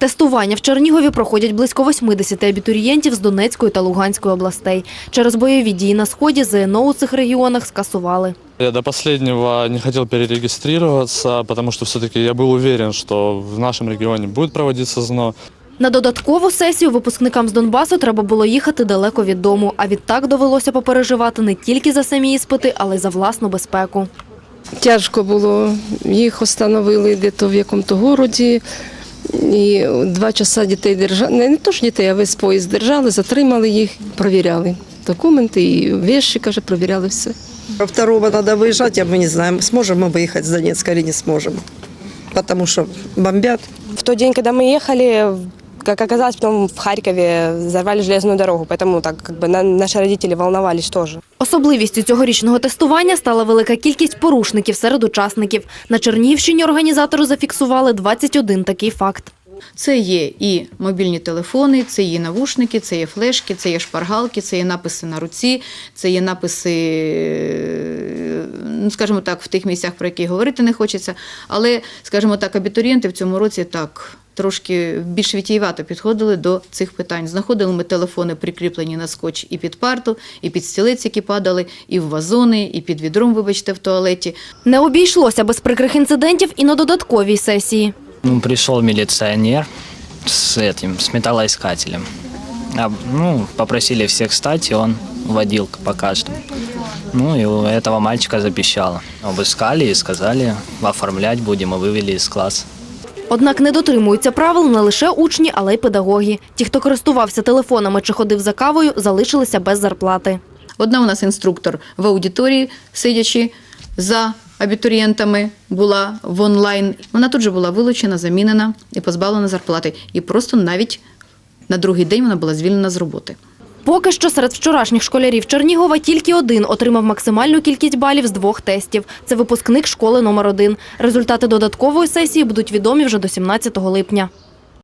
Тестування в Чернігові проходять близько 80 абітурієнтів з Донецької та Луганської областей. Через бойові дії на сході ЗНО у цих регіонах скасували. Я до последнего не хотел перерегистрироваться, потому что все-таки я был уверен, что в нашем регионе будет проводиться ЗНО. На додаткову сесію випускникам з Донбасу треба було їхати далеко від дому, а відтак довелося попереживати не тільки за самі іспити, але й за власну безпеку. Тяжко було. Їх встановили десь в якому-то городі. І два часа дітей держали, не, не то ж дітей, а весь поїзд держали, затримали їх, провіряли документи і віші, каже, провіряли все. Во Второго надо выезжать, а мы не знаем, сможем мы выехать с Донецка или не сможем. Потому что бомбят. В тот день, когда мы ехали, как оказалось, потом в Харькове взорвали железную дорогу, поэтому так как бы на- наши родители волновались тоже. Особливістю цьогорічного тестування стала велика кількість порушників серед учасників. На Чернігівщині організатори зафіксували 21 такий факт. Це є і мобільні телефони, це є навушники, це є флешки, це є шпаргалки, це є написи на руці, це є написи, е, ну скажімо так, в тих місцях, про які говорити не хочеться. Але, скажімо так, абітурієнти в цьому році так Трошки більш вітієвато підходили до цих питань. Знаходили ми телефони, прикріплені на скотч і під парту, і під стілець, які падали, і в вазони, і під відром, вибачте, в туалеті. Не обійшлося без прикрих інцидентів і на додатковій сесії. Ну, пришел милиционер с этим, с металлоискателем. А, ну, попросили всех встать, и он водил по каждому. Ну, и у этого мальчика запищало. Обыскали и сказали, оформлять будем, и вывели из класса. Однак не дотримуються правил не лише учні, але й педагоги. Ті, хто користувався телефонами чи ходив за кавою, залишилися без зарплати. Одна у нас інструктор в аудиторії, сидячи за абітурієнтами, була в онлайн. Вона тут же була вилучена, замінена і позбавлена зарплати. І просто навіть на другий день вона була звільнена з роботи. Поки що серед вчорашніх школярів Чернігова тільки один отримав максимальну кількість балів з двох тестів. Це випускник школи номер один. Результати додаткової сесії будуть відомі вже до 17 липня.